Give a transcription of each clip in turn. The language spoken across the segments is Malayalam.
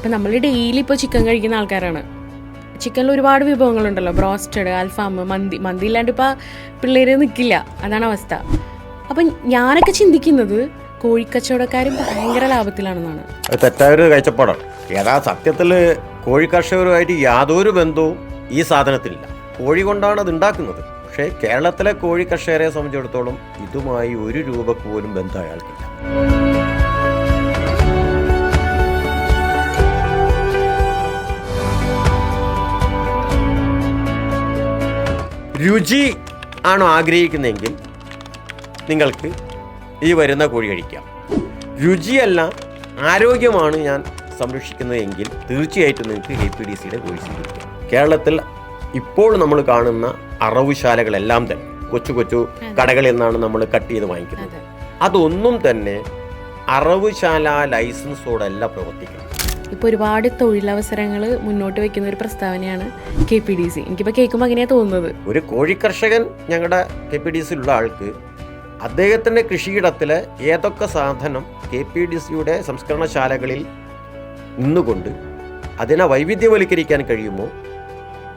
ഇപ്പം നമ്മൾ ഡെയിലി ഇപ്പോൾ ചിക്കൻ കഴിക്കുന്ന ആൾക്കാരാണ്. ചിക്കനിൽ ഒരുപാട് വിഭവങ്ങളുണ്ടല്ലോ. ബ്രോസ്റ്റഡ് അൽഫാം മന്തി. മന്തി ഇല്ലാണ്ട് ഇപ്പോൾ പിള്ളേർ നിൽക്കില്ല അതാണ് അവസ്ഥ. അപ്പം ഞാനൊക്കെ ചിന്തിക്കുന്നത് കോഴിക്കച്ചവടക്കാരും ഭയങ്കര ലാഭത്തിലാണെന്നാണ്. തെറ്റായൊരു കാഴ്ചപ്പാടാണ് ഏതാ സത്യത്തിൽ കോഴി കർഷകരുമായിട്ട് യാതൊരു ബന്ധവും ഈ സാധനത്തിലില്ല. കോഴി കൊണ്ടാണ് അത് ഉണ്ടാക്കുന്നത് പക്ഷേ കേരളത്തിലെ കോഴി കർഷകരെ സംബന്ധിച്ചിടത്തോളം ഇതുമായി ഒരു രൂപക്ക് പോലും ബന്ധം അയാൾക്കില്ല. രുചി ആണോ ആഗ്രഹിക്കുന്നതെങ്കിൽ നിങ്ങൾക്ക് ഈ വരുന്ന കോഴി കഴിക്കാം. രുചിയല്ല ആരോഗ്യമാണ് ഞാൻ സംരക്ഷിക്കുന്നതെങ്കിൽ തീർച്ചയായിട്ടും നിങ്ങൾക്ക് കെ പി ഡി സിയുടെ കോഴി സ്വീകരിക്കാം കേരളത്തിൽ ഇപ്പോൾ നമ്മൾ കാണുന്ന അറവുശാലകളെല്ലാം തന്നെ കൊച്ചു കൊച്ചു കടകളിൽ നിന്നാണ് നമ്മൾ കട്ട് ചെയ്ത് വാങ്ങിക്കുന്നത്. അതൊന്നും തന്നെ അറവുശാല ലൈസൻസോടല്ല പ്രവർത്തിക്കുന്നത്. ഇപ്പോൾ ഒരുപാട് തൊഴിലവസരങ്ങൾ മുന്നോട്ട് വെക്കുന്ന ഒരു പ്രസ്താവനയാണ് കെ പി ഡി സി എനിക്കിപ്പോൾ കേൾക്കുമ്പോൾ അങ്ങനെയാണ് തോന്നുന്നത്. ഒരു കോഴി കർഷകൻ ഞങ്ങളുടെ കെ പി ഡി സിയിലുള്ള ആൾക്ക് അദ്ദേഹത്തിന്റെ കൃഷിയിടത്തിലെ ഏതൊക്കെ സാധനം കെ പി ഡി സിയുടെ സംസ്കരണശാലകളിൽ നിന്നുകൊണ്ട് അതിനെ വൈവിധ്യവൽക്കരിക്കാൻ കഴിയുമോ?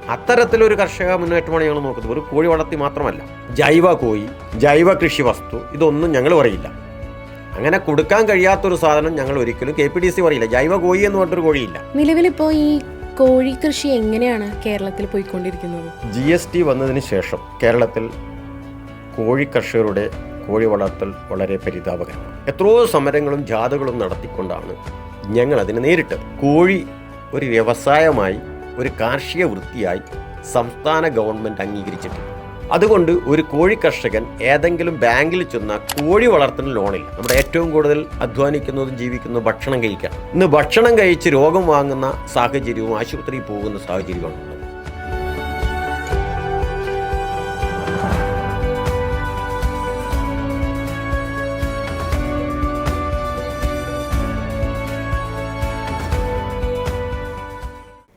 അത്തരത്തിലൊരു കർഷക മുന്നേറ്റമാണ് ഞങ്ങൾ നോക്കുന്നത്. ഒരു കോഴി വളർത്തി മാത്രമല്ല. ജൈവ കോഴി ജൈവ കൃഷി വസ്തു ഇതൊന്നും ഞങ്ങൾ പറയില്ല. അങ്ങനെ കൊടുക്കാൻ കഴിയാത്തൊരു സാധനം ഞങ്ങൾ ഒരിക്കലും കെ പി ഡി സി പറയില്ല. ജൈവ കോഴി എന്ന് പറഞ്ഞൊരു കോഴിയില്ല. നിലവിലിപ്പോ ഈ കോഴി കൃഷി എങ്ങനെയാണ് കേരളത്തിൽ പോയിക്കൊണ്ടിരിക്കുന്നത്? ജി എസ് ടി വന്നതിന് ശേഷം കേരളത്തിൽ കോഴി കർഷകരുടെ കോഴി വളർത്തൽ വളരെ പരിതാപകരമാണ്. എത്രയോ സമരങ്ങളും ജാഥകളും നടത്തിക്കൊണ്ടാണ് ഞങ്ങൾ അതിനെ നേരിട്ടത്. കോഴി ഒരു വ്യവസായമായി ഒരു കാർഷിക വൃത്തിയായി സംസ്ഥാന ഗവൺമെന്റ് അംഗീകരിച്ചിട്ടുണ്ട് അതുകൊണ്ട് ഒരു കോഴി കർഷകൻ ഏതെങ്കിലും ബാങ്കിൽ ചെന്ന കോഴി വളർത്തുന്ന ലോണിൽ നമ്മുടെ ഏറ്റവും കൂടുതൽ അധ്വാനിക്കുന്നതും ജീവിക്കുന്നതും ഭക്ഷണം കഴിക്കാം ഇന്ന് ഭക്ഷണം കഴിച്ച് രോഗം വാങ്ങുന്ന സാഹചര്യവും ആശുപത്രിയിൽ പോകുന്ന സാഹചര്യമാണ്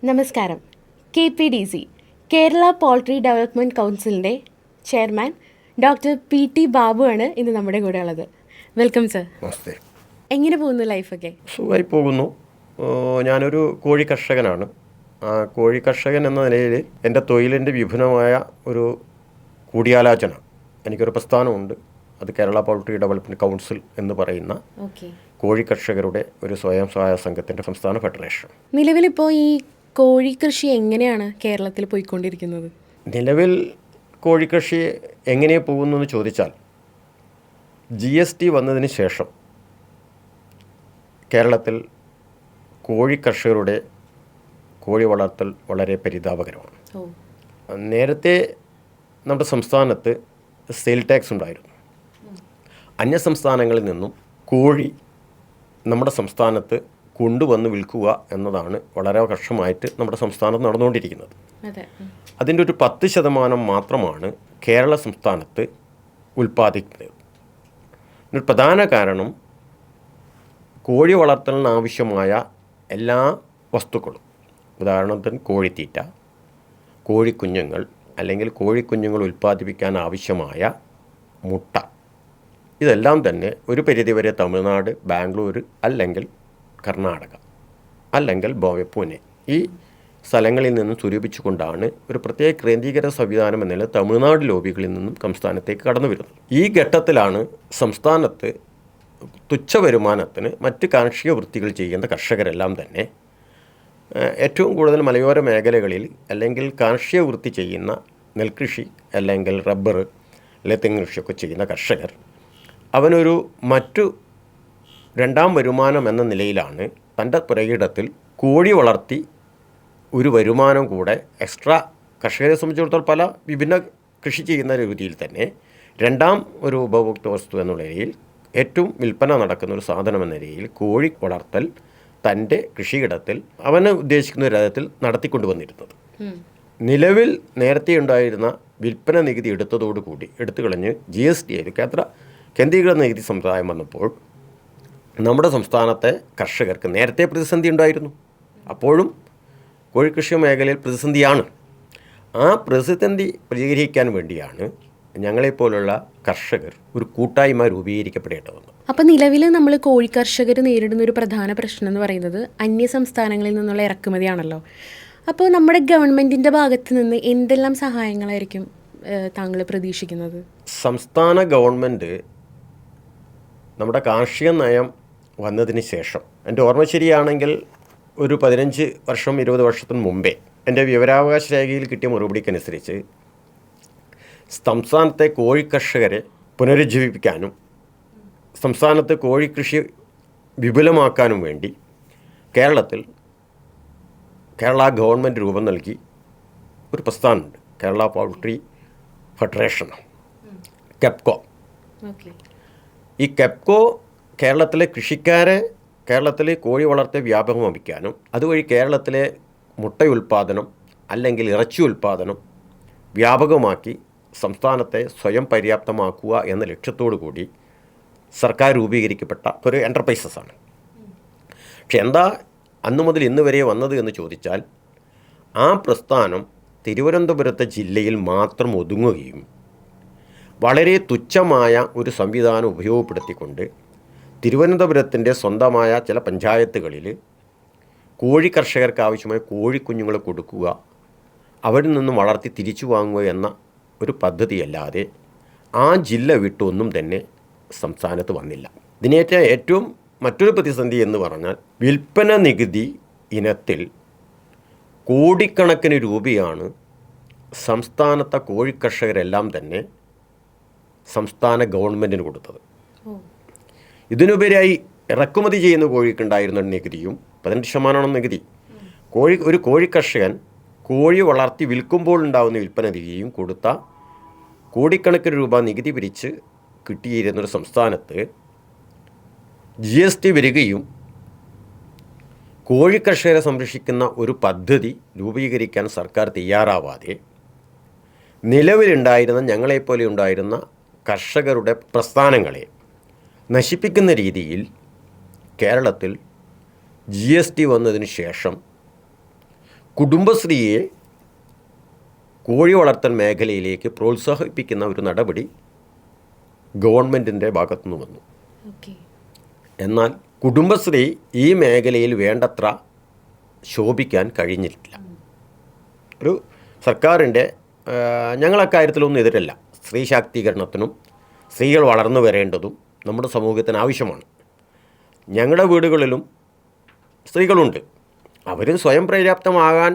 നമസ്കാരം. K P D C Kerala poultry development കൗൺസിലിന്റെ chairman doctor P T Babu ആണ് ഇന്ന് നമ്മുടെ കൂടെ ഉള്ളത്. Welcome sir. നമസ്തേ. എങ്ങനെ പോകുന്നു ലൈഫൊക്കെ? സുഖമായി പോകുന്നു. ഞാനൊരു കോഴി കർഷകനാണ്. ആ കോഴി കർഷകൻ എന്ന നിലയിൽ എന്റെ തൊഴിലിന്റെ വിപുലമായ ഒരു കൂടിയാലോചന. എനിക്കൊരു പ്രസ്ഥാനമുണ്ട്. അത് കേരള പോൾട്രി ഡെവലപ്മെന്റ് കൗൺസിൽ എന്ന് പറയുന്ന കോഴി കർഷകരുടെ ഒരു സ്വയം സഹായ സംഘത്തിന്റെ സംസ്ഥാന ഫെഡറേഷൻ. നിലവിലിപ്പോൾ ഈ കോഴി കൃഷി എങ്ങനെയാണ് കേരളത്തിൽ പോയിക്കൊണ്ടിരിക്കുന്നത്? നിലവിൽ കോഴിക്കൃഷി എങ്ങനെ പോകുന്നു എന്ന് ചോദിച്ചാൽ ജി എസ് ടി വന്നതിന് ശേഷം കേരളത്തിൽ കോഴി കർഷകരുടെ കോഴി വളർത്തൽ വളരെ പരിതാപകരമാണ്. നേരത്തെ നമ്മുടെ സംസ്ഥാനത്ത് സെയിൽ ടാക്സ് ഉണ്ടായിരുന്നു. അന്യ സംസ്ഥാനങ്ങളിൽ നിന്നും കോഴി നമ്മുടെ സംസ്ഥാനത്ത് കൊണ്ടുവന്ന് വിൽക്കുക എന്നതാണ് വളരെ കഷ്ടമായിട്ട് നമ്മുടെ സംസ്ഥാനത്ത് നടന്നുകൊണ്ടിരിക്കുന്നത്. അതിന്റെ ഒരു പത്ത് ശതമാനം മാത്രമാണ് കേരള സംസ്ഥാനത്ത് ഉൽപ്പാദിക്കുന്നത്. ഒരു പ്രധാന കാരണം കോഴി വളർത്തലിന് ആവശ്യമായ എല്ലാ വസ്തുക്കളും. ഉദാഹരണത്തിന് കോഴിത്തീറ്റ കോഴിക്കുഞ്ഞുങ്ങൾ അല്ലെങ്കിൽ കോഴിക്കുഞ്ഞുങ്ങൾ ഉൽപ്പാദിപ്പിക്കാൻ ആവശ്യമായ മുട്ട. ഇതെല്ലാം തന്നെ ഒരു പരിധിവരെ തമിഴ്നാട് ബാംഗ്ലൂർ അല്ലെങ്കിൽ കർണാടക അല്ലെങ്കിൽ ബോവെ പൂനെ. ഈ സ്ഥലങ്ങളിൽ നിന്നും സ്വരൂപിച്ചുകൊണ്ടാണ് ഒരു പ്രത്യേക കേന്ദ്രീകൃത സംവിധാനം എന്ന നിലയിൽ തമിഴ്നാട് ലോബികളിൽ നിന്നും സംസ്ഥാനത്തേക്ക് കടന്നു വരുന്നത്. ഈ ഘട്ടത്തിലാണ് സംസ്ഥാനത്ത് തുച്ഛ വരുമാനത്തിന് മറ്റ് കാർഷിക വൃത്തികൾ ചെയ്യുന്ന കർഷകരെല്ലാം തന്നെ ഏറ്റവും കൂടുതൽ മലയോര മേഖലകളിൽ അല്ലെങ്കിൽ കാർഷിക വൃത്തി ചെയ്യുന്ന നെൽകൃഷി അല്ലെങ്കിൽ റബ്ബർ അല്ലെങ്കിൽ തെങ്ങ് കൃഷിയൊക്കെ ചെയ്യുന്ന കർഷകർ അവനൊരു മറ്റു രണ്ടാം വരുമാനം എന്ന നിലയിലാണ് തന്റെ പുരയിടത്തിൽ കോഴി വളർത്തി ഒരു വരുമാനം കൂടെ എക്സ്ട്രാ കർഷകരെ സംബന്ധിച്ചിടത്തോളം പല വിഭിന്ന കൃഷി ചെയ്യുന്ന രീതിയിൽ തന്നെ രണ്ടാം ഒരു ഉപഭോക്തൃ വസ്തു എന്നുള്ള നിലയിൽ ഏറ്റവും വിൽപ്പന നടക്കുന്ന ഒരു സാധനം എന്ന നിലയിൽ കോഴി വളർത്തൽ തന്റെ കൃഷിയിടത്തിൽ അവന് ഉദ്ദേശിക്കുന്ന തരത്തിൽ നടത്തിക്കൊണ്ടുവന്നിരുന്നത്. നിലവിൽ നേരത്തെ ഉണ്ടായിരുന്ന വിൽപ്പന നികുതി എടുത്തതോടുകൂടി എടുത്തു കളഞ്ഞ് ജി എസ് ടി കേന്ദ്ര കേന്ദ്രീകൃത നികുതി സമ്പ്രദായം വന്നപ്പോൾ നമ്മുടെ സംസ്ഥാനത്തെ കർഷകർക്ക് നേരത്തെ പ്രതിസന്ധി ഉണ്ടായിരുന്നു. അപ്പോഴും കോഴിക്കൃഷി മേഖലയിൽ പ്രതിസന്ധിയാണ്. ആ പ്രതിസന്ധി പരിഹരിക്കാൻ വേണ്ടിയാണ് ഞങ്ങളെപ്പോലുള്ള കർഷകർ ഒരു കൂട്ടായ്മ രൂപീകരിക്കപ്പെടേണ്ടതുണ്ട്. അപ്പോൾ നിലവിൽ നമ്മൾ കോഴി കർഷകർ നേരിടുന്ന ഒരു പ്രധാന പ്രശ്നം എന്ന് പറയുന്നത് അന്യ സംസ്ഥാനങ്ങളിൽ നിന്നുള്ള ഇറക്കുമതിയാണല്ലോ. അപ്പോൾ നമ്മുടെ ഗവൺമെന്റിന്റെ ഭാഗത്ത് നിന്ന് എന്തെല്ലാം സഹായങ്ങളായിരിക്കും താങ്കൾ പ്രതീക്ഷിക്കുന്നത്? സംസ്ഥാന ഗവൺമെന്റ് നമ്മുടെ കാർഷിക നയം വന്നതിന് ശേഷം. എന്റെ ഓർമ്മ ശരിയാണെങ്കിൽ ഒരു പതിനഞ്ച് വർഷം ഇരുപത് വർഷത്തിന് മുമ്പേ എന്റെ വിവരാവകാശ രേഖയിൽ കിട്ടിയ മറുപടിക്കനുസരിച്ച് സംസ്ഥാനത്തെ കോഴി കർഷകരെ പുനരുജ്ജീവിപ്പിക്കാനും സംസ്ഥാനത്ത് കോഴിക്കൃഷി വിപുലമാക്കാനും വേണ്ടി കേരളത്തിൽ കേരള ഗവൺമെന്റ് രൂപം നൽകി ഒരു പ്രസ്ഥാനമുണ്ട്. Kerala poultry federation. കെപ്കോ. ഈ കെപ്കോ കേരളത്തിലെ കൃഷിക്കാരെ കേരളത്തിലെ കോഴി വളർത്തെ വ്യാപകമാപ്പിക്കാനും അതുവഴി കേരളത്തിലെ മുട്ട ഉൽപ്പാദനം അല്ലെങ്കിൽ ഇറച്ചി ഉൽപ്പാദനം വ്യാപകമാക്കി സംസ്ഥാനത്തെ സ്വയം പര്യാപ്തമാക്കുക എന്ന ലക്ഷ്യത്തോടു കൂടി സർക്കാർ രൂപീകരിക്കപ്പെട്ട ഒരു എന്റർപ്രൈസസ് ആണ്. പക്ഷെ എന്താ അന്നു മുതൽ ഇന്ന് വരെ വന്നത് എന്ന് ചോദിച്ചാൽ ആ പ്രസ്ഥാനം തിരുവനന്തപുരത്തെ ജില്ലയിൽ മാത്രം ഒതുങ്ങുകയും വളരെ തുച്ഛമായ ഒരു സംവിധാനം ഉപയോഗപ്പെടുത്തിക്കൊണ്ട് തിരുവനന്തപുരത്തിന്റെ സ്വന്തമായ ചില പഞ്ചായത്തുകളിൽ കോഴി കർഷകർക്ക് ആവശ്യമായ കോഴിക്കുഞ്ഞുങ്ങളെ കൊടുക്കുക അവരിൽ നിന്നും വളർത്തി തിരിച്ചു വാങ്ങുക എന്ന ഒരു പദ്ധതിയല്ലാതെ ആ ജില്ല വിട്ടൊന്നും തന്നെ സംസ്ഥാനത്ത് വന്നില്ല. ഇതിനേറ്റ ഏറ്റവും മറ്റൊരു പ്രതിസന്ധി എന്ന് പറഞ്ഞാൽ വിൽപ്പന നികുതി ഇനത്തിൽ കോടിക്കണക്കിന് രൂപയാണ് സംസ്ഥാനത്തെ കോഴിക്കർഷകരെല്ലാം തന്നെ സംസ്ഥാന ഗവൺമെന്റിന് കൊടുത്തത്. ഇതിനുപരിയായി ഇറക്കുമതി ചെയ്യുന്ന കോഴിക്കുണ്ടായിരുന്ന നികുതിയും പതിനെട്ട് ശതമാനമാണ് നികുതി. കോഴി ഒരു കോഴി കർഷകൻ കോഴി വളർത്തി വിൽക്കുമ്പോൾ ഉണ്ടാകുന്ന വിൽപ്പന നികുതിയും കൊടുത്ത കോടിക്കണക്കിന് രൂപ നികുതി പിരിച്ച് കിട്ടിയിരുന്നൊരു സംസ്ഥാനത്ത് ജി എസ് ടി വരികയും കോഴി കർഷകരെ സംരക്ഷിക്കുന്ന ഒരു പദ്ധതി രൂപീകരിക്കാൻ സർക്കാർ തയ്യാറാവാതെ നിലവിലുണ്ടായിരുന്ന ഞങ്ങളെപ്പോലെ ഉണ്ടായിരുന്ന കർഷകരുടെ പ്രസ്ഥാനങ്ങളെ നശിപ്പിക്കുന്ന രീതിയിൽ കേരളത്തിൽ ജി എസ് ടി വന്നതിന് ശേഷം കുടുംബശ്രീയെ കോഴി വളർത്തൽ മേഖലയിലേക്ക് പ്രോത്സാഹിപ്പിക്കുന്ന ഒരു നടപടി ഗവൺമെന്റിന്റെ ഭാഗത്തുനിന്ന് വന്നു. എന്നാൽ കുടുംബശ്രീ ഈ മേഖലയിൽ വേണ്ടത്ര ശോഭിക്കാൻ കഴിഞ്ഞിട്ടില്ല. ഒരു സർക്കാരിന്റെ ഞങ്ങളക്കാര്യത്തിലൊന്നും എതിരല്ല. സ്ത്രീ ശാക്തീകരണത്തിനും സ്ത്രീകൾ വളർന്നു വരേണ്ടതും നമ്മുടെ സമൂഹത്തിന് ആവശ്യമാണ്. ഞങ്ങളുടെ വീടുകളിലും സ്ത്രീകളുണ്ട്. അവർ സ്വയം പര്യാപ്തമാകാൻ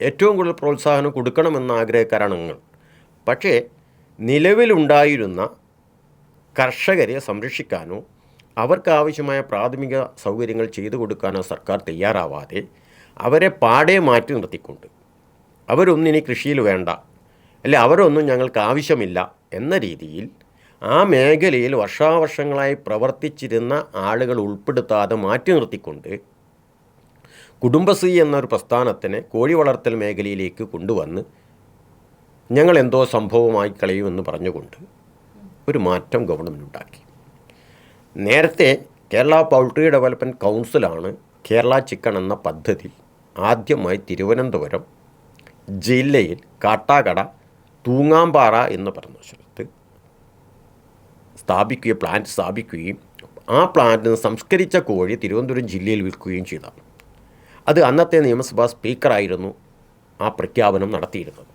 ഏറ്റവും കൂടുതൽ പ്രോത്സാഹനം കൊടുക്കണമെന്ന ആഗ്രഹക്കാരാണ് നിങ്ങൾ പക്ഷേ നിലവിലുണ്ടായിരുന്ന കർഷകരെ സംരക്ഷിക്കാനോ അവർക്ക് ആവശ്യമായ പ്രാഥമിക സൗകര്യങ്ങൾ ചെയ്തു കൊടുക്കാനോ സർക്കാർ തയ്യാറാവാതെ അവരെ പാടെ മാറ്റി നിർത്തിക്കൊണ്ട് അവരൊന്നും ഇനി കൃഷിയിൽ വേണ്ട അല്ലെ അവരൊന്നും ഞങ്ങൾക്ക് ആവശ്യമില്ല എന്ന രീതിയിൽ ആ മേഖലയിൽ വർഷാവർഷങ്ങളായി പ്രവർത്തിച്ചിരുന്ന ആളുകൾ ഉൾപ്പെടുത്താതെ മാറ്റി നിർത്തിക്കൊണ്ട് കുടുംബശ്രീ എന്നൊരു പ്രസ്ഥാനത്തിനെ കോഴി വളർത്തൽ മേഖലയിലേക്ക് കൊണ്ടുവന്ന് ഞങ്ങൾ എന്തോ സംഭവമായി കളയുമെന്ന് പറഞ്ഞുകൊണ്ട് ഒരു മാറ്റം ഗവൺമെന്റ് ഉണ്ടാക്കി നേരത്തെ കേരള പൗൾട്രി ഡെവലപ്മെന്റ് കൗൺസിലാണ് കേരള ചിക്കൻ എന്ന പദ്ധതി ആദ്യമായി തിരുവനന്തപുരം ജില്ലയിൽ കാട്ടാക്കട തൂങ്ങാമ്പാറ എന്ന് പറഞ്ഞ സ്ഥലത്ത് സ്ഥാപിക്കുകയും പ്ലാന്റ് സ്ഥാപിക്കുകയും ആ പ്ലാന്റിൽ നിന്ന് സംസ്കരിച്ച കോഴി തിരുവനന്തപുരം ജില്ലയിൽ വിൽക്കുകയും ചെയ്തതാണ് അത് അന്നത്തെ നിയമസഭാ സ്പീക്കറായിരുന്നു ആ പ്രഖ്യാപനം നടത്തിയിരുന്നത്.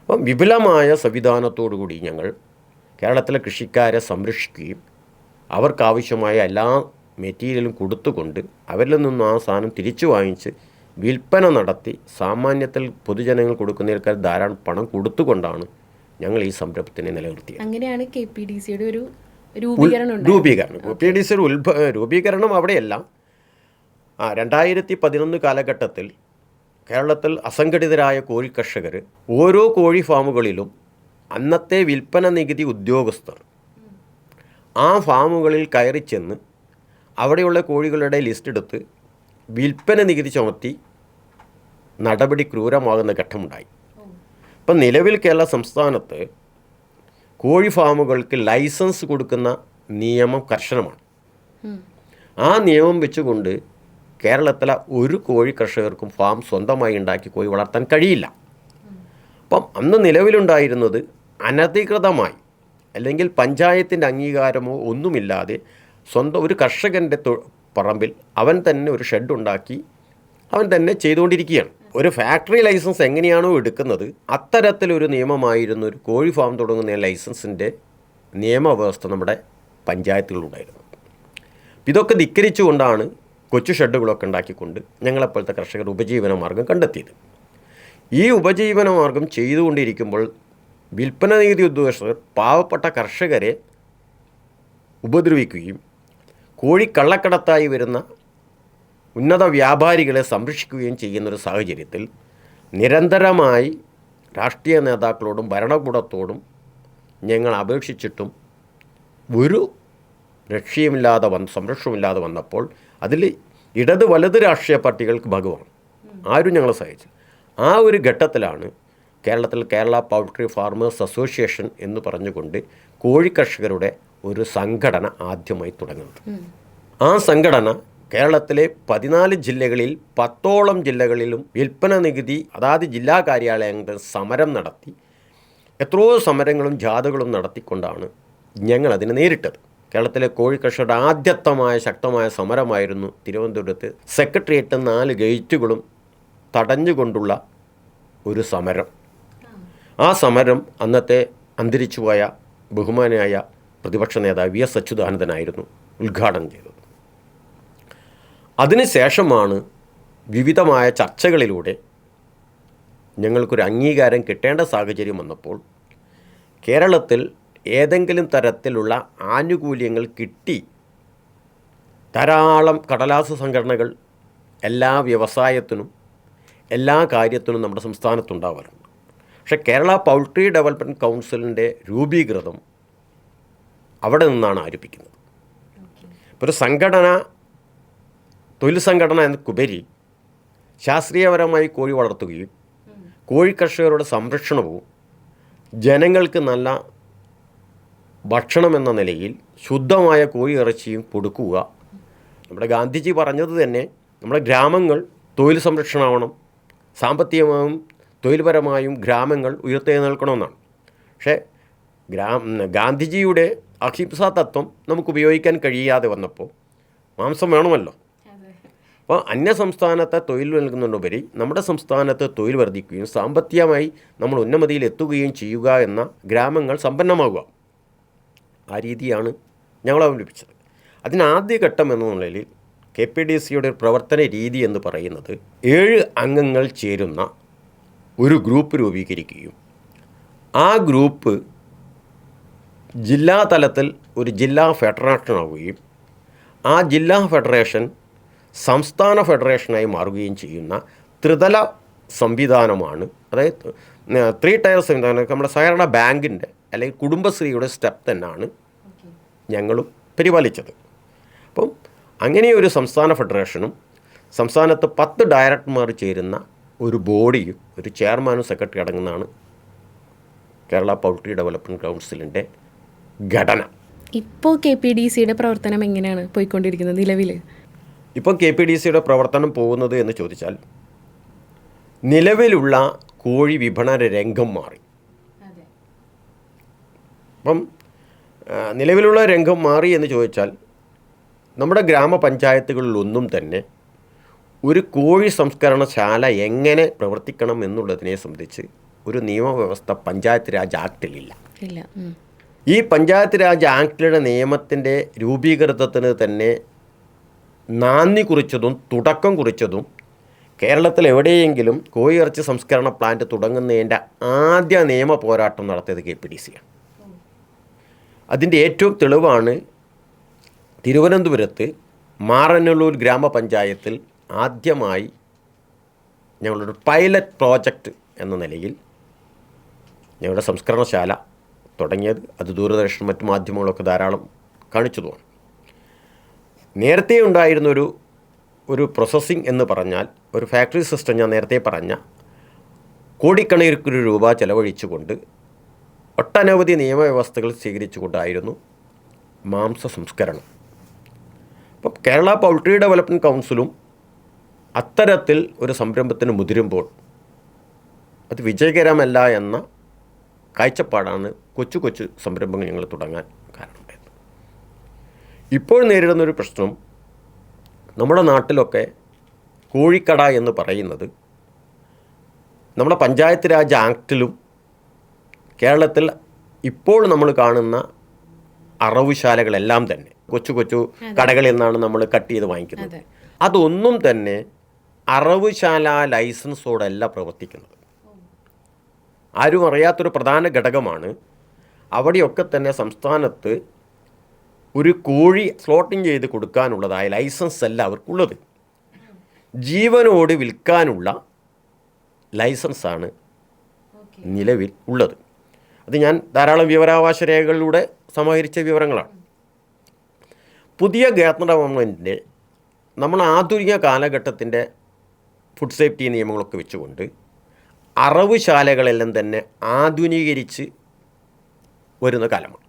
അപ്പം വിപുലമായ സംവിധാനത്തോടുകൂടി ഞങ്ങൾ കേരളത്തിലെ കൃഷിക്കാരെ സംരക്ഷിക്കുകയും അവർക്കാവശ്യമായ എല്ലാ മെറ്റീരിയലും കൊടുത്തുകൊണ്ട് അവരിൽ നിന്നും ആ സാധനം തിരിച്ചു വാങ്ങിച്ച് വിൽപ്പന നടത്തി സാമാന്യത്തിൽ പൊതുജനങ്ങൾ കൊടുക്കുന്നതിനേക്കാൾ ധാരാളം പണം കൊടുത്തുകൊണ്ടാണ് ഞങ്ങൾ ഈ സംരംഭത്തിനെ നിലനിർത്തിയത്. അങ്ങനെയാണ് കെ പി ഡി സിയുടെ ഒരു രൂപീകരണം പി ഡി സി ഉത്ഭ രൂപീകരണം അവിടെയല്ല. ആ രണ്ടായിരത്തി പതിനൊന്ന് കാലഘട്ടത്തിൽ കേരളത്തിൽ അസംഘടിതരായ കോഴി കർഷകർ ഓരോ കോഴി ഫാമുകളിലും അന്നത്തെ വിൽപ്പന നികുതി ഉദ്യോഗസ്ഥർ ആ ഫാമുകളിൽ കയറി ചെന്ന് അവിടെയുള്ള കോഴികളുടെ ലിസ്റ്റ് എടുത്ത് വിൽപ്പന നികുതി ചുമത്തി നടപടി ക്രൂരമാകുന്ന ഘട്ടമുണ്ടായി. ഇപ്പം നിലവിൽ കേരള സംസ്ഥാനത്ത് കോഴി ഫാമുകൾക്ക് ലൈസൻസ് കൊടുക്കുന്ന നിയമം കർശനമാണ്. ആ നിയമം വെച്ചുകൊണ്ട് കേരളത്തിലെ ഒരു കോഴി കർഷകർക്കും ഫാം സ്വന്തമായി ഉണ്ടാക്കി കോഴി വളർത്താൻ കഴിയില്ല. അപ്പം അന്ന് നിലവിലുണ്ടായിരുന്നത് അനധികൃതമായി അല്ലെങ്കിൽ പഞ്ചായത്തിന്റെ അംഗീകാരമോ ഒന്നുമില്ലാതെ സ്വന്തം ഒരു കർഷകന്റെ പറമ്പിൽ അവൻ തന്നെ ഒരു ഷെഡ് ഉണ്ടാക്കി അവൻ തന്നെ ചെയ്തുകൊണ്ടിരിക്കുകയാണ്. ഒരു ഫാക്ടറി ലൈസൻസ് എങ്ങനെയാണോ എടുക്കുന്നത് അത്തരത്തിലൊരു നിയമമായിരുന്നു ഒരു കോഴി ഫാം തുടങ്ങുന്ന ലൈസൻസിന്റെ നിയമവ്യവസ്ഥ നമ്മുടെ പഞ്ചായത്തുകളുണ്ടായിരുന്നു ഇതൊക്കെ ധിക്കരിച്ചുകൊണ്ടാണ് കൊച്ചു ഷെഡുകളൊക്കെ ഉണ്ടാക്കിക്കൊണ്ട് ഞങ്ങളെപ്പോലത്തെ കർഷകർ ഉപജീവന മാർഗം കണ്ടെത്തിയത്. ഈ ഉപജീവന മാർഗം ചെയ്തുകൊണ്ടിരിക്കുമ്പോൾ വിൽപ്പന നികുതി ഉദ്യോഗസ്ഥർ പാവപ്പെട്ട കർഷകരെ ഉപദ്രവിക്കുകയും കോഴി കള്ളക്കടത്തായി വരുന്ന ഉന്നത വ്യാപാരികളെ സംരക്ഷിക്കുകയും ചെയ്യുന്നൊരു സാഹചര്യത്തിൽ നിരന്തരമായി രാഷ്ട്രീയ നേതാക്കളോടും ഭരണകൂടത്തോടും ഞങ്ങൾ അപേക്ഷിച്ചിട്ടും ഒരു രക്ഷയുമില്ലാതെ വന്ന് സംരക്ഷണമില്ലാതെ വന്നപ്പോൾ അതിൽ ഇടത് വലത് രാഷ്ട്രീയ പാർട്ടികൾക്ക് ഭഗവാണ് ആരും ഞങ്ങളെ സഹായിച്ചു ആ ഒരു ഘട്ടത്തിലാണ് കേരളത്തിൽ കേരള പൗൾട്രി ഫാർമേഴ്സ് അസോസിയേഷൻ എന്ന് പറഞ്ഞുകൊണ്ട് കോഴി കർഷകരുടെ ഒരു സംഘടന ആദ്യമായി തുടങ്ങുന്നത്. ആ സംഘടന കേരളത്തിലെ പതിനാല് ജില്ലകളിൽ പത്തോളം ജില്ലകളിലും വിൽപ്പന നികുതി അതാത് ജില്ലാ കാര്യാലയങ്ങൾ സമരം നടത്തി. എത്രയോ സമരങ്ങളും ജാഥകളും നടത്തിക്കൊണ്ടാണ് ഞങ്ങൾ അതിനെ നേരിട്ടത്. കേരളത്തിലെ കോഴി കർഷകരുടെ ആദ്യത്തമായ ശക്തമായ സമരമായിരുന്നു തിരുവനന്തപുരത്ത്. സെക്രട്ടേറിയറ്റ് നാല് ഗേറ്റുകളും തടഞ്ഞുകൊണ്ടുള്ള ഒരു സമരം. ആ സമരം അന്നത്തെ അന്തരിച്ചുപോയ ബഹുമാനായ പ്രതിപക്ഷ നേതാവ് വി എസ് അച്യുതാനന്ദനായിരുന്നു ഉദ്ഘാടനം ചെയ്തത്. അതിനുശേഷമാണ് വിവിധമായ ചർച്ചകളിലൂടെ ഞങ്ങൾക്കൊരു അംഗീകാരം കിട്ടേണ്ട സാഹചര്യം വന്നപ്പോൾ കേരളത്തിൽ ഏതെങ്കിലും തരത്തിലുള്ള ആനുകൂല്യങ്ങൾ കിട്ടി. ധാരാളം കടലാസ് സംഘടനകൾ എല്ലാ വ്യവസായത്തിനും എല്ലാ കാര്യത്തിനും നമ്മുടെ സംസ്ഥാനത്തുണ്ടാവാറുണ്ട്. പക്ഷേ കേരള പൗൾട്രി ഡെവലപ്മെന്റ് കൗൺസിലിന്റെ രൂപീകൃതം അവിടെ നിന്നാണ് ആരംഭിക്കുന്നത്. ഇപ്പോൾ ഒരു സംഘടന തൊഴിൽ സംഘടന എന്നുപരി ശാസ്ത്രീയപരമായി കോഴി വളർത്തുകയും കോഴി കർഷകരുടെ സംരക്ഷണവും ജനങ്ങൾക്ക് നല്ല ഭക്ഷണമെന്ന നിലയിൽ ശുദ്ധമായ കോഴി ഇറച്ചിയും കൊടുക്കുക. നമ്മുടെ ഗാന്ധിജി പറഞ്ഞത് തന്നെ നമ്മുടെ ഗ്രാമങ്ങൾ തൊഴിൽ സംരക്ഷണമാവണം. സാമ്പത്തികമായും തൊഴിൽപരമായും ഗ്രാമങ്ങൾ ഉയർത്തെഴുന്നേൽക്കണമെന്നാണ്. പക്ഷേ ഗ്രാം ഗാന്ധിജിയുടെ അഹിംസാ തത്വം നമുക്ക് ഉപയോഗിക്കാൻ കഴിയാതെ വന്നപ്പോൾ മാംസം വേണമല്ലോ. അപ്പോൾ അന്യ സംസ്ഥാനത്തെ തൊഴിൽ നൽകുന്നതിനുപരി നമ്മുടെ സംസ്ഥാനത്ത് തൊഴിൽ വർദ്ധിക്കുകയും സാമ്പത്തികമായി നമ്മൾ ഉന്നമതിയിൽ എത്തുകയും ചെയ്യുക എന്ന ഗ്രാമങ്ങൾ സമ്പന്നമാകുക. ആ രീതിയാണ് ഞങ്ങൾ അവലംബിച്ചത് അതിനാദ്യ ഘട്ടം എന്ന നിലയിൽ കെ പി ഡി സിയുടെ പ്രവർത്തന രീതി എന്ന് പറയുന്നത് ഏഴ് അംഗങ്ങൾ ചേരുന്ന ഒരു ഗ്രൂപ്പ് രൂപീകരിക്കുകയും ആ ഗ്രൂപ്പ് ജില്ലാ തലത്തിൽ ഒരു ജില്ലാ ഫെഡറേഷനാവുകയും ആ ജില്ലാ ഫെഡറേഷൻ സംസ്ഥാന ഫെഡറേഷനായി മാറുകയും ചെയ്യുന്ന ത്രിതല സംവിധാനമാണ്. അതായത് ത്രീ ടയർ സംവിധാനം നമ്മുടെ സഹകരണ ബാങ്കിന്റെ അല്ലെങ്കിൽ കുടുംബശ്രീയുടെ സ്റ്റെപ്പ് തന്നെയാണ് ഞങ്ങളും പരിപാലിച്ചത്. അപ്പം അങ്ങനെ ഒരു സംസ്ഥാന ഫെഡറേഷനും സംസ്ഥാനത്ത് പത്ത് ഡയറക്ടർമാർ ചേരുന്ന ഒരു ബോഡിയും ഒരു ചെയർമാനും സെക്രട്ടറി അടങ്ങുന്നതാണ് കേരള പൗൾട്രി ഡെവലപ്മെന്റ് കൗൺസിലിന്റെ ഘടന. ഇപ്പോൾ കെ പി ഡി സിയുടെ പ്രവർത്തനം എങ്ങനെയാണ് പോയിക്കൊണ്ടിരിക്കുന്നത് നിലവിൽ? ഇപ്പോൾ കെ പി ഡി സിയുടെ പ്രവർത്തനം പോകുന്നത് എന്ന് ചോദിച്ചാൽ നിലവിലുള്ള കോഴി വിപണന രംഗം മാറി. അപ്പം നിലവിലുള്ള രംഗം മാറി എന്ന് ചോദിച്ചാൽ നമ്മുടെ ഗ്രാമപഞ്ചായത്തുകളിലൊന്നും തന്നെ ഒരു കോഴി സംസ്കരണശാല എങ്ങനെ പ്രവർത്തിക്കണം എന്നുള്ളതിനെ സംബന്ധിച്ച് ഒരു നിയമവ്യവസ്ഥ പഞ്ചായത്ത് രാജ് ആക്ടിലില്ല ഈ പഞ്ചായത്ത് രാജ് ആക്ടിലെ നിയമത്തിന്റെ രൂപീകൃതത്തിന് തന്നെ നാന്ദി കുറിച്ചതും തുടക്കം കുറിച്ചതും കേരളത്തിൽ എവിടെയെങ്കിലും കോഴിയിറച്ചി സംസ്കരണ പ്ലാന്റ് തുടങ്ങുന്നതിന്റെ ആദ്യ നിയമ പോരാട്ടം നടത്തിയത് കെ പി ഡി സിയാണ് അതിന്റെ ഏറ്റവും തെളിവാണ് തിരുവനന്തപുരത്ത് മാറനല്ലൂർ ഗ്രാമപഞ്ചായത്തിൽ ആദ്യമായി ഞങ്ങളൊരു പൈലറ്റ് പ്രോജക്റ്റ് എന്ന നിലയിൽ ഞങ്ങളുടെ സംസ്കരണശാല തുടങ്ങിയത്. അത് ദൂരദർശൻ മറ്റു മാധ്യമങ്ങളൊക്കെ ധാരാളം കാണിച്ചതുമാണ്. നേരത്തെ ഉണ്ടായിരുന്നൊരു ഒരു പ്രോസസ്സിംഗ് എന്ന് പറഞ്ഞാൽ ഒരു ഫാക്ടറി സിസ്റ്റം ഞാൻ നേരത്തെ പറഞ്ഞ കോടിക്കണക്കിന് രൂപ ചെലവഴിച്ചുകൊണ്ട് ഒട്ടനവധി നിയമവ്യവസ്ഥകൾ സ്വീകരിച്ചുകൊണ്ടായിരുന്നു മാംസ സംസ്കരണം. അപ്പം കേരള പൗൾട്രി ഡെവലപ്മെന്റ് കൗൺസിലും അത്തരത്തിൽ ഒരു സംരംഭത്തിന് മുതിരുമ്പോൾ അത് വിജയകരമല്ല എന്ന കാഴ്ചപ്പാടാണ് കൊച്ചു കൊച്ചു സംരംഭങ്ങൾ ഞങ്ങൾ തുടങ്ങാൻ കാരണമായത് ഇപ്പോൾ നേരിടുന്നൊരു പ്രശ്നം നമ്മുടെ നാട്ടിലൊക്കെ കോഴിക്കട എന്ന് പറയുന്നത് നമ്മുടെ പഞ്ചായത്ത് രാജ് ആക്ടിലും കേരളത്തിൽ ഇപ്പോൾ നമ്മൾ കാണുന്ന അറവുശാലകളെല്ലാം തന്നെ. കൊച്ചു കൊച്ചു കടകളിൽ നിന്നാണ് നമ്മൾ കട്ട് ചെയ്ത് വാങ്ങിക്കുന്നത്. അതെ. അതൊന്നും തന്നെ അറവുശാല ലൈസൻസോടല്ല പ്രവർത്തിക്കുന്നത്. ആരും അറിയാത്തൊരു പ്രധാന ഘടകമാണ് അവിടെയൊക്കെ തന്നെ സംസ്ഥാനത്ത് ഒരു കോഴി സ്ലോട്ടിങ് ചെയ്ത് കൊടുക്കാനുള്ളതായ ലൈസൻസ് അല്ല അവർക്കുള്ളത്. ജീവനോട് വിൽക്കാനുള്ള ലൈസൻസാണ് നിലവിൽ ഉള്ളത്. അത് ഞാൻ ധാരാളം വിവരാവകാശ രേഖകളിലൂടെ സമാഹരിച്ച വിവരങ്ങളാണ്. പുതിയ ഗവൺമെന്റിന്റെ നമ്മൾ ആധുനിക കാലഘട്ടത്തിന്റെ ഫുഡ് സേഫ്റ്റി നിയമങ്ങളൊക്കെ വെച്ചുകൊണ്ട് അറവുശാലകളെല്ലാം തന്നെ ആധുനീകരിച്ച് വരുന്ന കാലമാണ്.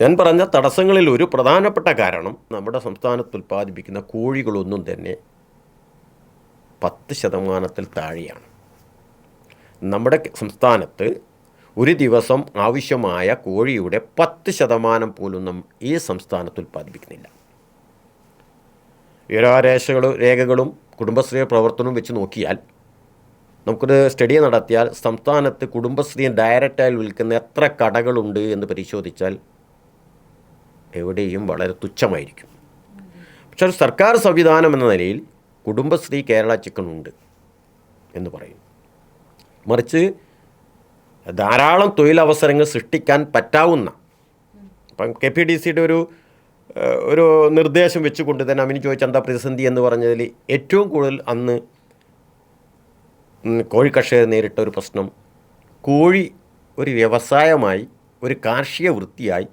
ഞാൻ പറഞ്ഞ തടസ്സങ്ങളിൽ ഒരു പ്രധാനപ്പെട്ട കാരണം നമ്മുടെ സംസ്ഥാനത്ത് ഉൽപ്പാദിപ്പിക്കുന്ന കോഴികളൊന്നും തന്നെ പത്ത് ശതമാനത്തിൽ താഴെയാണ്. നമ്മുടെ സംസ്ഥാനത്ത് ഒരു ദിവസം ആവശ്യമായ കോഴിയുടെ പത്ത് ശതമാനം പോലും നം ഈ സംസ്ഥാനത്ത് ഉൽപ്പാദിപ്പിക്കുന്നില്ല. വിവരാരേഖകൾ രേഖകളും കുടുംബശ്രീ പ്രവർത്തനവും വെച്ച് നോക്കിയാൽ നമുക്കൊരു സ്റ്റഡി നടത്തിയാൽ സംസ്ഥാനത്ത് കുടുംബശ്രീ ഡയറക്റ്റായി വിൽക്കുന്ന എത്ര കടകളുണ്ട് എന്ന് പരിശോധിച്ചാൽ എവിടെയും വളരെ തുച്ഛമായിരിക്കും. പക്ഷെ ഒരു സർക്കാർ സംവിധാനം എന്ന നിലയിൽ കുടുംബശ്രീ കേരള ചിക്കൻ ഉണ്ട് എന്ന് പറയും. മറിച്ച് ധാരാളം തൊഴിലവസരങ്ങൾ സൃഷ്ടിക്കാൻ പറ്റാവുന്ന ഇപ്പം കെ പി ഡി സിയുടെ ഒരു ഒരു നിർദ്ദേശം വെച്ചുകൊണ്ട് തന്നെ അമിനി ചോദിച്ച എന്താ പ്രതിസന്ധി എന്ന് പറഞ്ഞതിൽ ഏറ്റവും കൂടുതൽ അന്ന് കോഴി കർഷകർ നേരിട്ട ഒരു പ്രശ്നം കോഴി ഒരു വ്യവസായമായി ഒരു കാർഷിക വൃത്തിയായി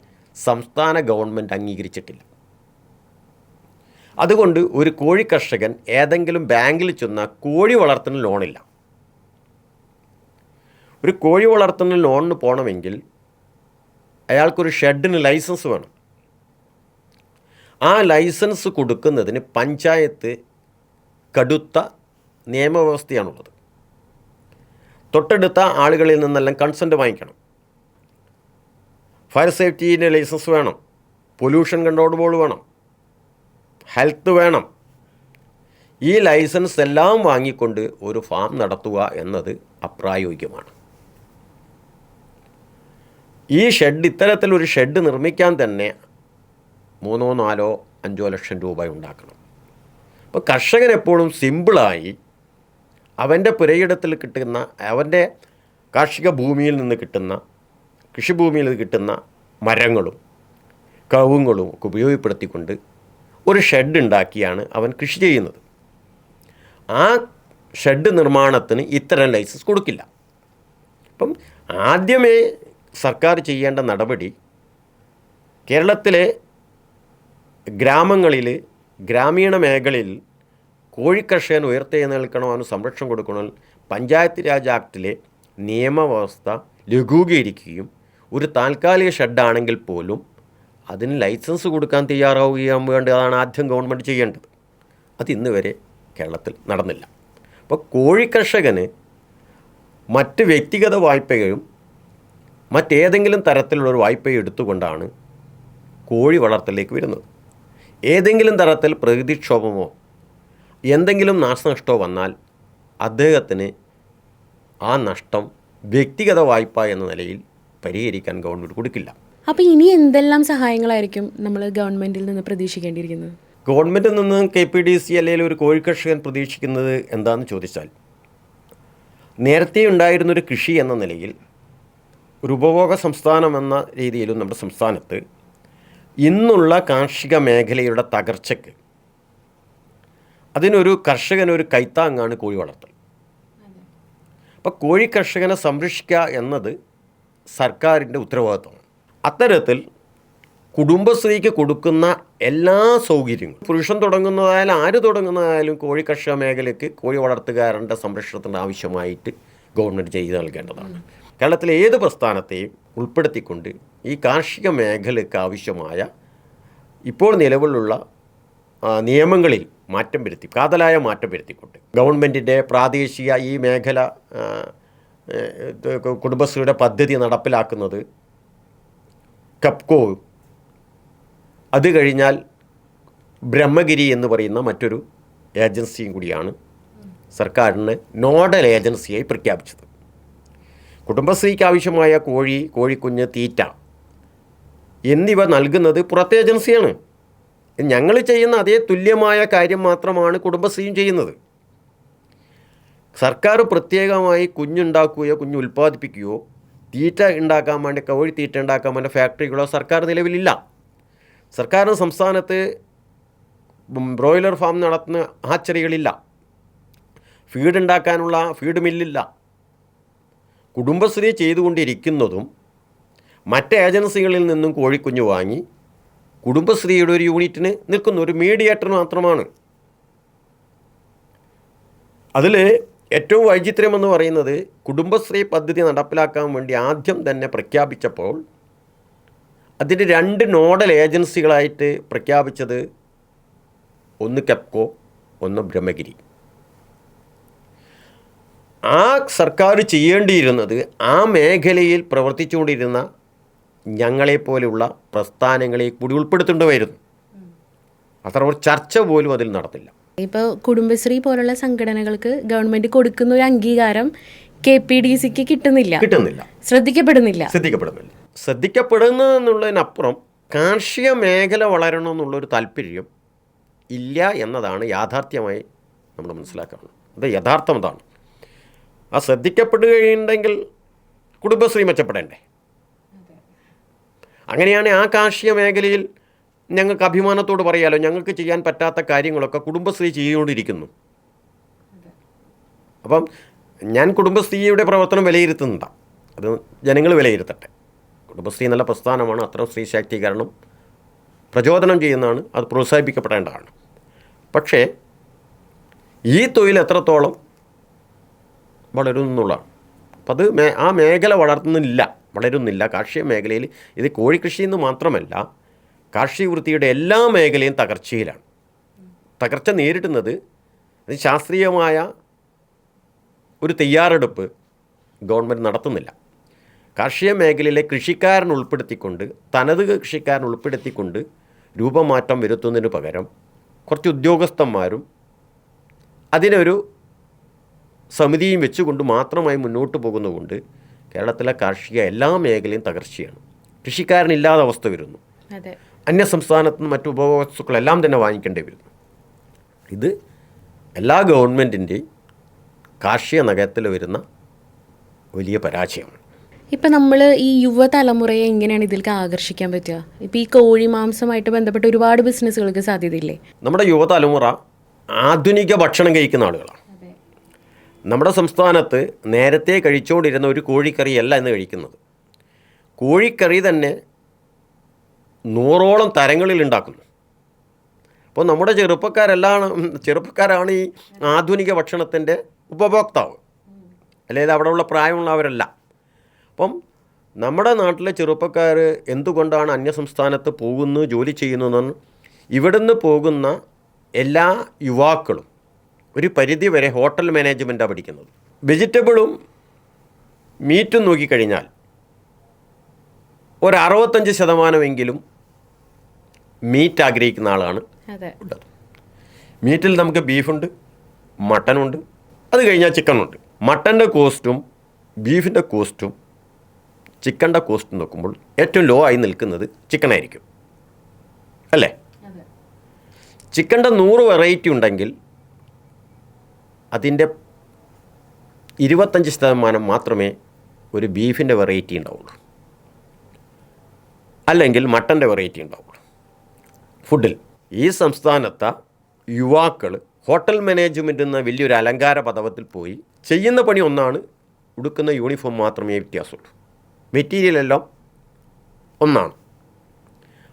സംസ്ഥാന ഗവൺമെന്റ് അംഗീകരിച്ചിട്ടില്ല. അതുകൊണ്ട് ഒരു കോഴി കർഷകൻ ഏതെങ്കിലും ബാങ്കിൽ ചെന്ന കോഴി വളർത്തുന്ന ലോണില്ല. ഒരു കോഴി വളർത്തുന്ന ലോണിന് പോകണമെങ്കിൽ അയാൾക്കൊരു ഷെഡിന് ലൈസൻസ് വേണം. ആ ലൈസൻസ് കൊടുക്കുന്നതിന് പഞ്ചായത്ത് കടുത്ത നിയമവ്യവസ്ഥയാണുള്ളത്. തൊട്ടടുത്ത ആളുകളിൽ നിന്നെല്ലാം കൺസെന്റ് വാങ്ങിക്കണം. ഫയർ സേഫ്റ്റീന്റെ ലൈസൻസ് വേണം. പൊല്യൂഷൻ കൺട്രോൾ ബോർഡ് വേണം. ഹെൽത്ത് വേണം. ഈ ലൈസൻസ് എല്ലാം വാങ്ങിക്കൊണ്ട് ഒരു ഫാം നടത്തുക എന്നത് അപ്രായോഗികമാണ്. ഈ ഷെഡ് ഇത്തരത്തിലൊരു ഷെഡ് നിർമ്മിക്കാൻ തന്നെ മൂന്നോ നാലോ അഞ്ചോ ലക്ഷം രൂപ ഉണ്ടാക്കണം. അപ്പോൾ കർഷകൻ എപ്പോഴും സിമ്പിളായി അവന്റെ പുരയിടത്തിൽ കിട്ടുന്ന അവന്റെ കാർഷിക ഭൂമിയിൽ നിന്ന് കിട്ടുന്ന കൃഷിഭൂമിയിൽ കിട്ടുന്ന മരങ്ങളും കവുങ്ങളും ഒക്കെ ഉപയോഗപ്പെടുത്തിക്കൊണ്ട് ഒരു ഷെഡ് ഉണ്ടാക്കിയാണ് അവൻ കൃഷി ചെയ്യുന്നത്. ആ ഷെഡ് നിർമ്മാണത്തിന് ഇത്തരം ലൈസൻസ് കൊടുക്കില്ല. അപ്പം ആദ്യമേ സർക്കാർ ചെയ്യേണ്ട നടപടി കേരളത്തിലെ ഗ്രാമങ്ങളിൽ ഗ്രാമീണ മേഖലയിൽ കോഴിക്കർഷകൻ ഉയർത്തെഴുന്നേൽക്കണോ അവന് സംരക്ഷണം കൊടുക്കണോ പഞ്ചായത്ത് രാജ് ആക്ടിലെ നിയമവ്യവസ്ഥ ലഘൂകരിക്കുകയും ഒരു താൽക്കാലിക ഷെഡാണെങ്കിൽ പോലും അതിന് ലൈസൻസ് കൊടുക്കാൻ തയ്യാറാവുകയും വേണ്ടതാണ് ആദ്യം ഗവൺമെന്റ് ചെയ്യേണ്ടത്. അത് ഇന്ന് വരെ കേരളത്തിൽ നടന്നില്ല. അപ്പോൾ കോഴിക്കർഷകന് മറ്റ് വ്യക്തിഗത വായ്പയും മറ്റേതെങ്കിലും തരത്തിലുള്ള ഒരു വായ്പയും എടുത്തുകൊണ്ടാണ് കോഴി വളർത്തലിലേക്ക് വരുന്നത്. ഏതെങ്കിലും തരത്തിൽ പ്രകൃതിക്ഷോഭമോ എന്തെങ്കിലും നാശനഷ്ടമോ വന്നാൽ അദ്ദേഹത്തിന് ആ നഷ്ടം വ്യക്തിഗത വായ്പ എന്ന നിലയിൽ പരിഹരിക്കാൻ ഗവൺമെന്റ് കൊടുക്കില്ല. അപ്പോൾ ഇനി എന്തെല്ലാം സഹായങ്ങളായിരിക്കും നമ്മൾ ഗവൺമെന്റിൽ നിന്ന് പ്രതീക്ഷിക്കേണ്ടിയിരിക്കുന്നത്? ഗവൺമെന്റിൽ നിന്ന് കെ പി ഡി സി അല്ലെങ്കിൽ ഒരു കോഴിക്കർഷകൻ പ്രതീക്ഷിക്കുന്നത് എന്താണെന്ന് ചോദിച്ചാൽ നേരത്തെ ഉണ്ടായിരുന്നൊരു കൃഷി എന്ന നിലയിൽ ഒരു ഉപഭോഗ സംസ്ഥാനം എന്ന രീതിയിലും നമ്മുടെ സംസ്ഥാനത്ത് ഇന്നുള്ള കാർഷിക മേഖലയുടെ തകർച്ചയ്ക്ക് അതിനൊരു കർഷകനൊരു കൈത്താങ്ങാണ് കോഴി വളർത്തൽ. അപ്പോൾ കോഴി കർഷകനെ സംരക്ഷിക്കുക എന്നത് സർക്കാരിന്റെ ഉത്തരവാദിത്വമാണ് അത്തരത്തിൽ കുടുംബശ്രീക്ക് കൊടുക്കുന്ന എല്ലാ സൗകര്യങ്ങളും പുരുഷൻ തുടങ്ങുന്നതായാലും ആര് തുടങ്ങുന്നതായാലും കോഴി കർഷക മേഖലയ്ക്ക് കോഴി വളർത്തുകാരന്റെ സംരക്ഷണത്തിന് ആവശ്യമായിട്ട് ഗവൺമെന്റ് ചെയ്തു നൽകേണ്ടതാണ്. കേരളത്തിലെ ഏത് പ്രസ്ഥാനത്തെയും ഉൾപ്പെടുത്തിക്കൊണ്ട് ഈ കാർഷിക മേഖലയ്ക്ക് ആവശ്യമായ ഇപ്പോൾ നിലവിലുള്ള നിയമങ്ങളിൽ മാറ്റം വരുത്തി കാതലായ മാറ്റം വരുത്തിക്കൊണ്ട് ഗവൺമെന്റിന്റെ പ്രാദേശിക ഈ മേഖല കുടുംബശ്രീയുടെ പദ്ധതി നടപ്പിലാക്കുന്നത് കപ്കോ. അത് കഴിഞ്ഞാൽ ബ്രഹ്മഗിരി എന്ന് പറയുന്ന മറ്റൊരു ഏജൻസിയും കൂടിയാണ് സർക്കാരിന് നോഡൽ ഏജൻസിയായി പ്രഖ്യാപിച്ചത്. കുടുംബശ്രീക്ക് ആവശ്യമായ കോഴി കോഴിക്കുഞ്ഞ് തീറ്റ എന്നിവ നൽകുന്നത് പുറത്തെ ഏജൻസിയാണ്. ഞങ്ങൾ ചെയ്യുന്ന അതേ തുല്യമായ കാര്യം മാത്രമാണ് കുടുംബശ്രീയും ചെയ്യുന്നത്. സർക്കാർ പ്രത്യേകമായി കുഞ്ഞുണ്ടാക്കുകയോ കുഞ്ഞ് ഉൽപ്പാദിപ്പിക്കുകയോ തീറ്റ ഉണ്ടാക്കാൻ വേണ്ടി കോഴി തീറ്റ ഉണ്ടാക്കാൻ വേണ്ടി ഫാക്ടറികളോ സർക്കാർ നിലവിലില്ല. സർക്കാർ സംസ്ഥാനത്ത് ബ്രോയിലർ ഫാം നടത്തുന്ന ആച്ചറികളില്ല ഫീഡ് ഉണ്ടാക്കാനുള്ള ഫീഡ് മില്ലില്ല. കുടുംബശ്രീ ചെയ്തുകൊണ്ടിരിക്കുന്നതും മറ്റ് ഏജൻസികളിൽ നിന്നും കോഴിക്കുഞ്ഞ് വാങ്ങി കുടുംബശ്രീയുടെ ഒരു യൂണിറ്റിന് നിൽക്കുന്ന ഒരു മീഡിയേറ്റർ മാത്രമാണ്. അതിൽ ഏറ്റവും വൈചിത്ര്യമെന്ന് പറയുന്നത് കുടുംബശ്രീ പദ്ധതി നടപ്പിലാക്കാൻ വേണ്ടി ആദ്യം തന്നെ പ്രഖ്യാപിച്ചപ്പോൾ അതിന്റെ രണ്ട് നോഡൽ ഏജൻസികളായിട്ട് പ്രഖ്യാപിച്ചത് ഒന്ന് കെപ്കോ ഒന്ന് ബ്രഹ്മഗിരി. ആ സർക്കാർ ചെയ്യേണ്ടിയിരുന്നത് ആ മേഖലയിൽ പ്രവർത്തിച്ചുകൊണ്ടിരുന്ന ഞങ്ങളെപ്പോലെയുള്ള പ്രസ്ഥാനങ്ങളെ കൂടി ഉൾപ്പെടുത്തേണ്ടതായിരുന്നു. അത്ര ഒരു ചർച്ച പോലും അതിൽ നടന്നില്ല. ഇപ്പോൾ കുടുംബശ്രീ പോലുള്ള സംഘടനകൾക്ക് ഗവൺമെന്റ് കൊടുക്കുന്ന ഒരു അംഗീകാരം കെ പി ഡി സിക്ക് കിട്ടുന്നില്ല. കിട്ടുന്നില്ല. ശ്രദ്ധിക്കപ്പെടുന്നില്ല. ശ്രദ്ധിക്കപ്പെടുന്നില്ല. ശ്രദ്ധിക്കപ്പെടുന്നതിനപ്പുറം കാർഷിക മേഖല വളരണമെന്നുള്ളൊരു താല്പര്യം ഇല്ല എന്നതാണ് യാഥാർത്ഥ്യമായി നമ്മൾ മനസ്സിലാക്കുന്നത്. അത് യഥാർത്ഥം അതാണ്. ആ ശ്രദ്ധിക്കപ്പെടുകയുണ്ടെങ്കിൽ കുടുംബശ്രീ മെച്ചപ്പെടേണ്ടേ? അങ്ങനെയാണ് ആ കാർഷിക മേഖലയിൽ ഞങ്ങൾക്ക് അഭിമാനത്തോട് പറയാലോ ഞങ്ങൾക്ക് ചെയ്യാൻ പറ്റാത്ത കാര്യങ്ങളൊക്കെ കുടുംബശ്രീ ചെയ്തുകൊണ്ടിരിക്കുന്നു. അപ്പം ഞാൻ കുടുംബശ്രീയുടെ പ്രവർത്തനം വിലയിരുത്തുന്നുണ്ട് അത് ജനങ്ങൾ വിലയിരുത്തട്ടെ. കുടുംബശ്രീ നല്ല പ്രസ്ഥാനമാണ് അത്തരം സ്ത്രീ ശാക്തീകരണം പ്രചോദനം ചെയ്യുന്നതാണ് അത് പ്രോത്സാഹിപ്പിക്കപ്പെടേണ്ടതാണ്. പക്ഷേ ഈ തൊഴിൽ എത്രത്തോളം വളരുന്നുള്ളതാണ്. അപ്പം അത് ആ മേഖല വളർത്തുന്നില്ല വളരുന്നില്ല. കാർഷിക മേഖലയിൽ ഇത് കോഴിക്കൃഷി എന്ന് മാത്രമല്ല കാർഷിക വൃത്തിയുടെ എല്ലാ മേഖലയും തകർച്ചയിലാണ്. തകർച്ച നേരിടുന്നത് അത് ശാസ്ത്രീയമായ ഒരു തയ്യാറെടുപ്പ് ഗവൺമെന്റ് നടത്തുന്നില്ല. കാർഷിക മേഖലയിലെ കൃഷിക്കാരൻ ഉൾപ്പെടുത്തിക്കൊണ്ട് തനത് കൃഷിക്കാരൻ ഉൾപ്പെടുത്തിക്കൊണ്ട് രൂപമാറ്റം വരുത്തുന്നതിന് പകരം കുറച്ച് ഉദ്യോഗസ്ഥന്മാരും അതിനൊരു സമിതിയും വെച്ചുകൊണ്ട് മാത്രമായി മുന്നോട്ട് പോകുന്നതുകൊണ്ട് കേരളത്തിലെ കാർഷിക എല്ലാ മേഖലയും തകർച്ചയാണ്. കൃഷിക്കാരനില്ലാത്ത അവസ്ഥ വരുന്നു. അന്യ സംസ്ഥാനത്ത് നിന്ന് മറ്റു ഉപഭോക്താക്കളെല്ലാം തന്നെ വാങ്ങിക്കേണ്ടി വരുന്നു. ഇത് എല്ലാ ഗവൺമെന്റിന്റെയും കാർഷിക നഗരത്തിൽ വരുന്ന വലിയ പരാജയമാണ്. ഇപ്പം നമ്മൾ ഈ യുവതലമുറയെ എങ്ങനെയാണ് ഇതിലേക്ക് ആകർഷിക്കാൻ പറ്റുക? ഇപ്പം ഈ കോഴി മാംസമായിട്ട് ബന്ധപ്പെട്ട ഒരുപാട് ബിസിനസ്സുകൾക്ക് സാധ്യതയില്ലേ? നമ്മുടെ യുവതലമുറ ആധുനിക ഭക്ഷണം കഴിക്കുന്ന ആളുകളാണ്. നമ്മുടെ സംസ്ഥാനത്ത് നേരത്തെ കഴിച്ചുകൊണ്ടിരുന്ന ഒരു കോഴിക്കറിയല്ല ഇന്ന് കഴിക്കുന്നത്. കോഴിക്കറി തന്നെ നൂറോളം തരങ്ങളിൽ ഉണ്ടാക്കുന്നു. അപ്പോൾ നമ്മുടെ ചെറുപ്പക്കാരെല്ലാം ചെറുപ്പക്കാരാണ് ഈ ആധുനിക ഭക്ഷണത്തിന്റെ ഉപഭോക്താവ്. അല്ലെങ്കിൽ അവിടെയുള്ള പ്രായമുള്ളവരല്ല. അപ്പം നമ്മുടെ നാട്ടിലെ ചെറുപ്പക്കാർ എന്തുകൊണ്ടാണ് അന്യസംസ്ഥാനത്ത് പോകുന്നു ജോലി ചെയ്യുന്നതെന്ന് ഇവിടുന്ന് പോകുന്ന എല്ലാ യുവാക്കളും ഒരു പരിധി വരെ ഹോട്ടൽ മാനേജ്മെന്റാണ് പഠിക്കുന്നത്. വെജിറ്റബിളും മീറ്റും നോക്കിക്കഴിഞ്ഞാൽ ഒരു അറുപത്തഞ്ച് ശതമാനമെങ്കിലും മീറ്റ് ആഗ്രഹിക്കുന്ന ആളാണ്. ഉള്ളത് മീറ്റിൽ നമുക്ക് ബീഫുണ്ട് മട്ടനുണ്ട് അത് കഴിഞ്ഞാൽ ചിക്കനുണ്ട് മട്ടന്റെ കോസ്റ്റും ബീഫിന്റെ കോസ്റ്റും ചിക്കന്റെ കോസ്റ്റും നോക്കുമ്പോൾ ഏറ്റവും ലോ ആയി നിൽക്കുന്നത് ചിക്കനായിരിക്കും അല്ലേ? ചിക്കന്റെ നൂറ് വെറൈറ്റി ഉണ്ടെങ്കിൽ അതിന്റെ ഇരുപത്തഞ്ച് ശതമാനം മാത്രമേ ഒരു ബീഫിന്റെ വെറൈറ്റി ഉണ്ടാവുള്ളൂ. അല്ലെങ്കിൽ മട്ടന്റെ വെറൈറ്റി ഉണ്ടാവുള്ളൂ. ഫുഡിൽ. ഈ സംസ്ഥാനത്തെ യുവാക്കൾ ഹോട്ടൽ മാനേജ്മെന്റ് എന്ന വലിയൊരു അലങ്കാര പദവത്തിൽ പോയി ചെയ്യുന്ന പണി ഒന്നാണ് ഉടുക്കുന്ന യൂണിഫോം മാത്രമേ വ്യത്യാസമുള്ളൂ. മെറ്റീരിയൽ എല്ലാം ഒന്നാണ്.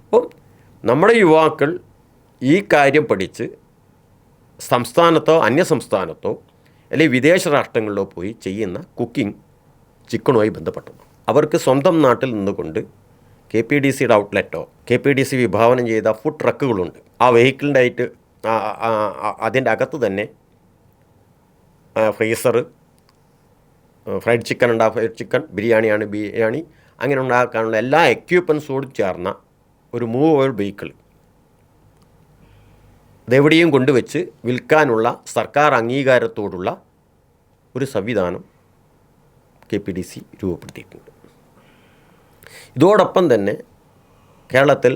അപ്പം നമ്മുടെ യുവാക്കൾ ഈ കാര്യം പഠിച്ച് സംസ്ഥാനത്തോ അന്യ സംസ്ഥാനത്തോ അല്ലെങ്കിൽ വിദേശ രാഷ്ട്രങ്ങളിലോ പോയി ചെയ്യുന്ന കുക്കിംഗ് ചിക്കണുമായി ബന്ധപ്പെട്ടതാണ്. അവർക്ക് സ്വന്തം നാട്ടിൽ നിന്നുകൊണ്ട് കെ പി ഡി സിയുടെ ഔട്ട്ലെറ്റോ കെ പി ഡി സി വിഭാവനം ചെയ്ത ഫുഡ് ട്രക്കുകളുണ്ട് ആ വെഹിക്കിളിന്റെ ആയിട്ട് അതിന്റെ അകത്ത് തന്നെ ഫ്രീസർ ഫ്രൈഡ് ചിക്കൻ ഉണ്ടാ. ഫ്രൈഡ് ചിക്കൻ ബിരിയാണിയാണ് ബിരിയാണി. അങ്ങനെ ഉണ്ടാക്കാനുള്ള എല്ലാ എക്യുപ്മെൻസോടും ചേർന്ന ഒരു മൂവബിൾ വെഹിക്കിൾ ഇതെവിടെയും കൊണ്ടുവച്ച് വിൽക്കാനുള്ള സർക്കാർ അംഗീകാരത്തോടുള്ള ഒരു സംവിധാനം കെ പി ഡി സി രൂപപ്പെടുത്തിയിട്ടുണ്ട്. ഇതോടൊപ്പം തന്നെ കേരളത്തിൽ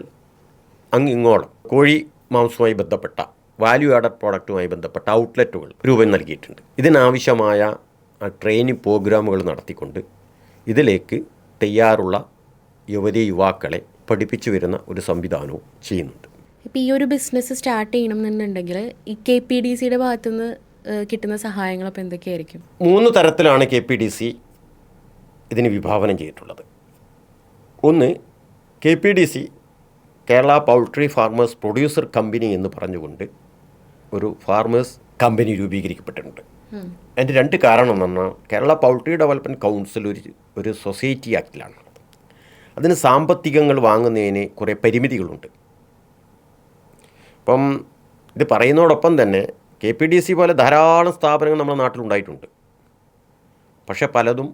അങ്ങിങ്ങോളം കോഴി മാംസവുമായി ബന്ധപ്പെട്ട വാല്യൂ ആഡഡ് പ്രോഡക്റ്റുമായി ബന്ധപ്പെട്ട ഔട്ട്ലെറ്റുകൾ രൂപം നൽകിയിട്ടുണ്ട്. ഇതിനാവശ്യമായ ട്രെയിനിങ് പ്രോഗ്രാമുകൾ നടത്തിക്കൊണ്ട് ഇതിലേക്ക് തയ്യാറുള്ള യുവതി യുവാക്കളെ പഠിപ്പിച്ചു വരുന്ന ഒരു സംവിധാനവും ചെയ്യുന്നുണ്ട്. ഇപ്പം ഈ ഒരു ബിസിനസ് സ്റ്റാർട്ട് ചെയ്യണം എന്നുണ്ടെങ്കിൽ ഈ കെ പി ഡി സിയുടെ ഭാഗത്തുനിന്ന് കിട്ടുന്ന സഹായങ്ങൾ അപ്പോൾ എന്തൊക്കെയായിരിക്കും? മൂന്ന് തരത്തിലാണ് കെ പി ഡി സി ഇതിന് വിഭാവനം ചെയ്തിട്ടുള്ളത്. ഒന്ന് K P D C Kerala poultry farmers producer company എന്ന് പറഞ്ഞുകൊണ്ട് ഒരു ഫാർമേഴ്സ് കമ്പനി രൂപീകരിക്കപ്പെട്ടിട്ടുണ്ട്. അതിന്റെ രണ്ട് കാരണം എന്ന് പറഞ്ഞാൽ കേരള പൗൾട്രി ഡെവലപ്മെന്റ് കൗൺസിൽ ഒരു ഒരു സൊസൈറ്റി ആക്റ്റിലാണ് അതിന് സാമ്പത്തികങ്ങൾ വാങ്ങുന്നതിന് കുറേ പരിമിതികളുണ്ട്. അപ്പം ഇത് പറയുന്നതോടൊപ്പം തന്നെ കെ പി ഡി സി പോലെ ധാരാളം സ്ഥാപനങ്ങൾ നമ്മുടെ നാട്ടിലുണ്ടായിട്ടുണ്ട്. പക്ഷേ പലതും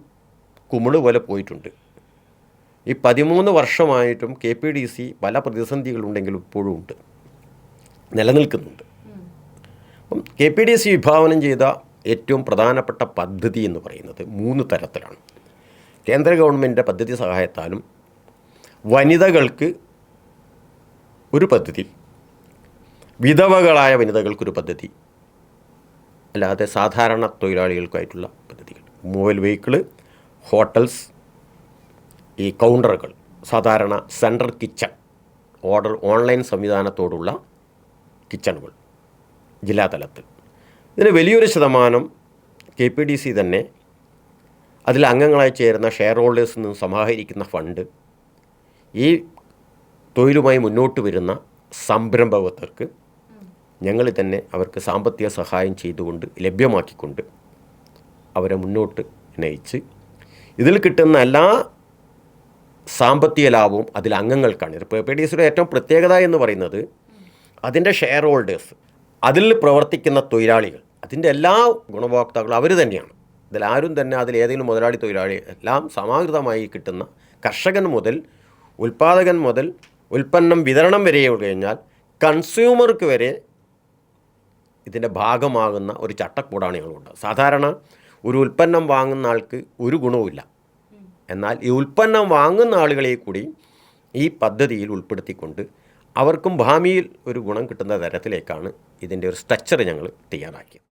കുമിൾ പോലെ പോയിട്ടുണ്ട്. ഈ പതിമൂന്ന് വർഷമായിട്ടും കെ പി ഡി സി പല പ്രതിസന്ധികളുണ്ടെങ്കിലും ഇപ്പോഴും ഉണ്ട്. നിലനിൽക്കുന്നുണ്ട്. അപ്പം കെ പി ഡി സി വിഭാവനം ചെയ്ത ഏറ്റവും പ്രധാനപ്പെട്ട പദ്ധതി എന്ന് പറയുന്നത് മൂന്ന് തരത്തിലാണ്. കേന്ദ്ര ഗവൺമെന്റിന്റെ പദ്ധതി സഹായത്താലും വനിതകൾക്ക് ഒരു പദ്ധതി വിധവകളായ വനിതകൾക്കൊരു പദ്ധതി അല്ലാതെ സാധാരണ തൊഴിലാളികൾക്കായിട്ടുള്ള പദ്ധതികൾ. മൊബൈൽ വെഹിക്കിൾ ഹോട്ടൽസ് ഈ കൗണ്ടറുകൾ സാധാരണ സെൻട്രൽ കിച്ചൺ ഓർഡർ ഓൺലൈൻ സംവിധാനത്തോടുള്ള കിച്ചണുകൾ ജില്ലാതലത്തിൽ. ഇതിന് വലിയൊരു ശതമാനം കെ പി ഡി സി തന്നെ അതിൽ അംഗങ്ങളായി ചേരുന്ന ഷെയർ ഹോൾഡേഴ്സിൽ നിന്ന് സമാഹരിക്കുന്ന ഫണ്ട് ഈ തൊഴിലുമായി മുന്നോട്ട് വരുന്ന സംരംഭകർക്ക് ഞങ്ങൾ തന്നെ അവർക്ക് സാമ്പത്തിക സഹായം ചെയ്തുകൊണ്ട് ലഭ്യമാക്കിക്കൊണ്ട് അവരെ മുന്നോട്ട് നയിച്ച് ഇതിൽ കിട്ടുന്ന എല്ലാ സാമ്പത്തിക ലാഭവും അതിൽ അംഗങ്ങൾക്കാണ്. ഇത് പി ഏറ്റവും പ്രത്യേകത എന്ന് പറയുന്നത് അതിന്റെ ഷെയർ ഹോൾഡേഴ്സ് അതിൽ പ്രവർത്തിക്കുന്ന തൊഴിലാളികൾ അതിന്റെ എല്ലാ ഗുണഭോക്താക്കളും അവർ തന്നെയാണ്. ഇതിൽ ആരും തന്നെ അതിൽ ഏതെങ്കിലും മുതലാളി തൊഴിലാളി എല്ലാം സമാഹൃതമായി കിട്ടുന്ന കർഷകൻ മുതൽ ഉൽപ്പാദകൻ മുതൽ ഉൽപ്പന്നം വിതരണം വരെ കഴിഞ്ഞാൽ കൺസ്യൂമർക്ക് വരെ ഇതിന്റെ ഭാഗമാകുന്ന ഒരു ചട്ടക്കൂടാണ് ഞങ്ങളുണ്ട് സാധാരണ ഒരു ഉൽപ്പന്നം വാങ്ങുന്ന ആൾക്ക് ഒരു ഗുണവുമില്ല. എന്നാൽ ഈ ഉൽപ്പന്നം വാങ്ങുന്ന ആളുകളെ കൂടി ഈ പദ്ധതിയിൽ ഉൾപ്പെടുത്തിക്കൊണ്ട് അവർക്കും ഭാമിയിൽ ഒരു ഗുണം കിട്ടുന്ന തരത്തിലേക്കാണ് ഇതിന്റെ ഒരു സ്ട്രക്ചർ ഞങ്ങൾ തയ്യാറാക്കിയത്.